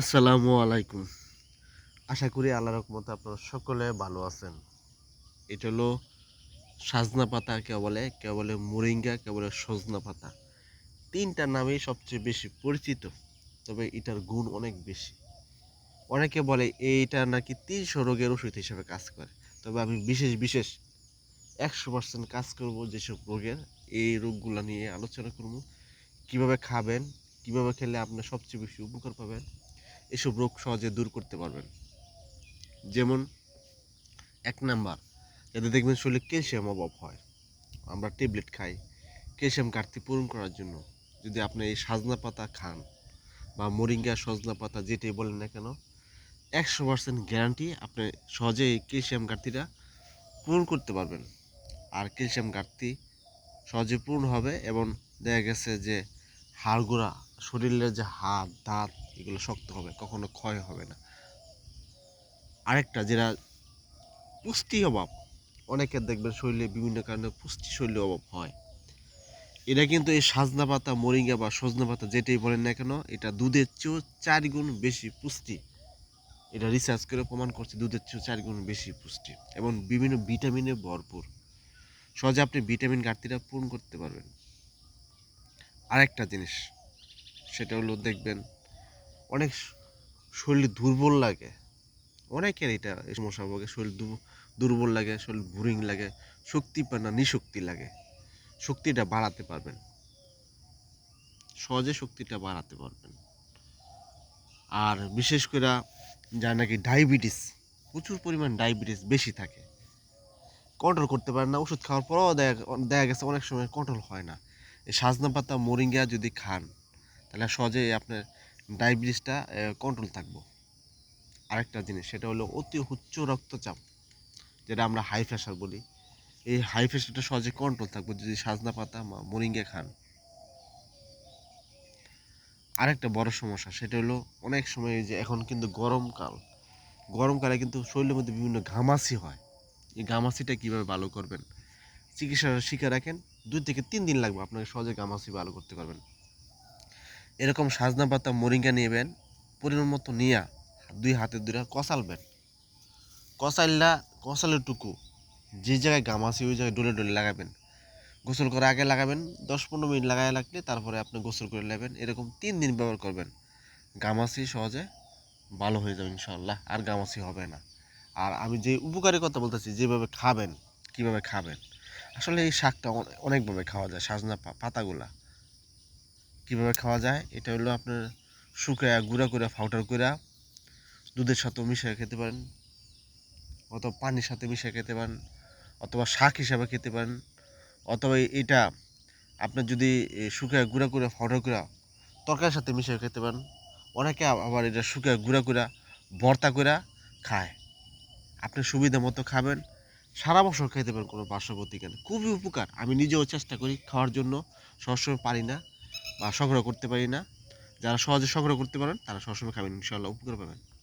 আসসালামু আলাইকুম। আশা করি আল্লাহ রকমতে আপনারা সকলে ভালো আছেন। এটা হলো সাজনা পাতা কেউ বলে কেউ বলে মোরিঙ্গা, কেউ বলে সজনা পাতা। তিনটা নামেই সবচেয়ে বেশি পরিচিত, তবে এটার গুণ অনেক বেশি। অনেকে বলে এইটা নাকি তিনশো রোগের ওষুধ হিসেবে কাজ করে, তবে আমি বিশেষ বিশেষ একশো পার্সেন্ট কাজ করব যেসব রোগের। এই রোগগুলো নিয়ে আলোচনা করব। কীভাবে খাবেন, কীভাবে খেলে আপনার সবচেয়ে বেশি উপকার পাবেন এসব রোগ সহজে দূর করতে পারবেন। যেমন, এক নাম্বার যাদের দেখবেন শরীরে ক্যালসিয়াম অভাব হয়। আমরা ট্যাবলেট খাই, ক্যালসিয়াম ঘাটতি পূরণ করার জন্য। যদি আপনি এই সাজনা পাতা খান বা মোরিঙ্গা সজনা পাতা যেটাই বলেন না কেন, একশো পার্সেন্ট গ্যারান্টি আপনি সহজে এই ক্যালসিয়াম ঘাটতিটা পূরণ করতে পারবেন। আর ক্যালসিয়াম ঘাটতি সহজে পূরণ হবে এবং দেখা গেছে যে হাড়গোড়া, শরীরের যে হাত দাঁত, এগুলো শক্ত হবে, কখনো ক্ষয় হবে না। আরেকটা যেটা পুষ্টি অভাব অনেকের দেখবেন শরীরে বিভিন্ন কারণে পুষ্টি শরীরে অভাব হয়। এটা কিন্তু এই সাজনা পাতা, মরিঙ্গা বা সজনা পাতা যেটাই বলেন না কেন, এটা দুধের চেয়েও চার গুণ বেশি পুষ্টি। এটা রিসার্চ করে প্রমাণ করছে, দুধের চেয়েও চার গুণ বেশি পুষ্টি এবং বিভিন্ন ভিটামিনে ভরপুর। সহজে আপনি ভিটামিন ঘাটতিটা পূরণ করতে পারবেন। আরেকটা জিনিস, সেটা হলো দেখবেন অনেক শরীর দুর্বল লাগে। অনেকের এটা এই সমস্যা হবে শরীর দুর্বল লাগে, শরীর বোরিং লাগে, শক্তি পায় না, নিশক্তি লাগে। শক্তিটা বাড়াতে পারবেন। সহজে শক্তিটা বাড়াতে পারবেন। আর বিশেষ করে যার নাকি ডায়াবেটিস, প্রচুর পরিমাণ ডায়াবেটিস বেশি থাকে, কন্ট্রোল করতে পারেন না, ওষুধ খাওয়ার পরেও দেখা দেখা গেছে, অনেক সময় কন্ট্রোল হয় না। এই সাজনা পাতা মোরিঙ্গা যদি খান, তাহলে সহজে আপনার ডায়াবেটিসটা কন্ট্রোল থাকব। আরেকটা জিনিস, সেটা হলো অতি উচ্চ রক্তচাপ, যেটা আমরা হাই প্রেশার বলি। এই হাই প্রেশারটা সহজে কন্ট্রোল থাকবে যদি সাজনা পাতা মোরিঙ্গা খান। আরেকটা বড় সমস্যা, সেটা হলো অনেক সময় যে এখন কিন্তু গরমকাল গরমকালে কিন্তু শরীরের মধ্যে বিভিন্ন ঘামাসি হয়। এই ঘামাসিটা কীভাবে ভালো করবেন? চিকিৎসাটা শিখে রাখেন দুই থেকে তিন দিন লাগবে আপনাকে সহজে ঘামাসি ভালো করতে পারবেন। এরকম সাজনা পাতা মোরিঙ্গা নেবেন, পরিমাণ মতো নিয়া দুই হাতে দুইটা কষালবেন। কষাইলা কষালের টুকু, যে জায়গায় গামাসি ওই জায়গায় ডলে ডলে লাগাবেন। গোসল করার আগে লাগাবেন, দশ পনেরো মিনিট লাগায় লাগলে তারপরে আপনি গোসল করে নেবেন, এরকম তিন দিন ব্যবহার করবেন। গামাসি সহজে ভালো হয়ে যাবে ইনশাল্লাহ আর গামাসি হবে না। আর আমি যে উপকারের কথা বলতেছি, যেভাবে খাবেন, কীভাবে খাবেন। আসলে এই শাকটা অনেকভাবে খাওয়া যায়, সাজনা পাতাগুলা। কীভাবে খাওয়া যায়? এটা হলো আপনার শুকায়, গুঁড়া করে ফাউটার করে দুধের সাথে মিশিয়ে খেতে পারেন। অথবা পানির সাথে মিশিয়ে খেতে পারেন, অথবা শাক হিসাবে খেতে পারেন। অথবা এটা আপনার যদি শুকায়, গুঁড়া করে ফাউটার করে তরকারির সাথে মিশিয়ে খেতে পারেন। অনেকে আবার এটা শুকায়, গুঁড়া করে ভর্তা করে খায়। আপনি সুবিধা মতো খাবেন। সারা বছর খেতে পারেন কোনো পার্শ্ববর্তী কেন খুবই উপকার। আমি নিজেও চেষ্টা করি খাওয়ার জন্য। সবসময় পারি না বা সংগ্রহ করতে পারি না। যারা সহজে সংগ্রহ করতে পারেন, তারা সবসময় খাবেন ইনশাল্লাহ উপকার পাবেন।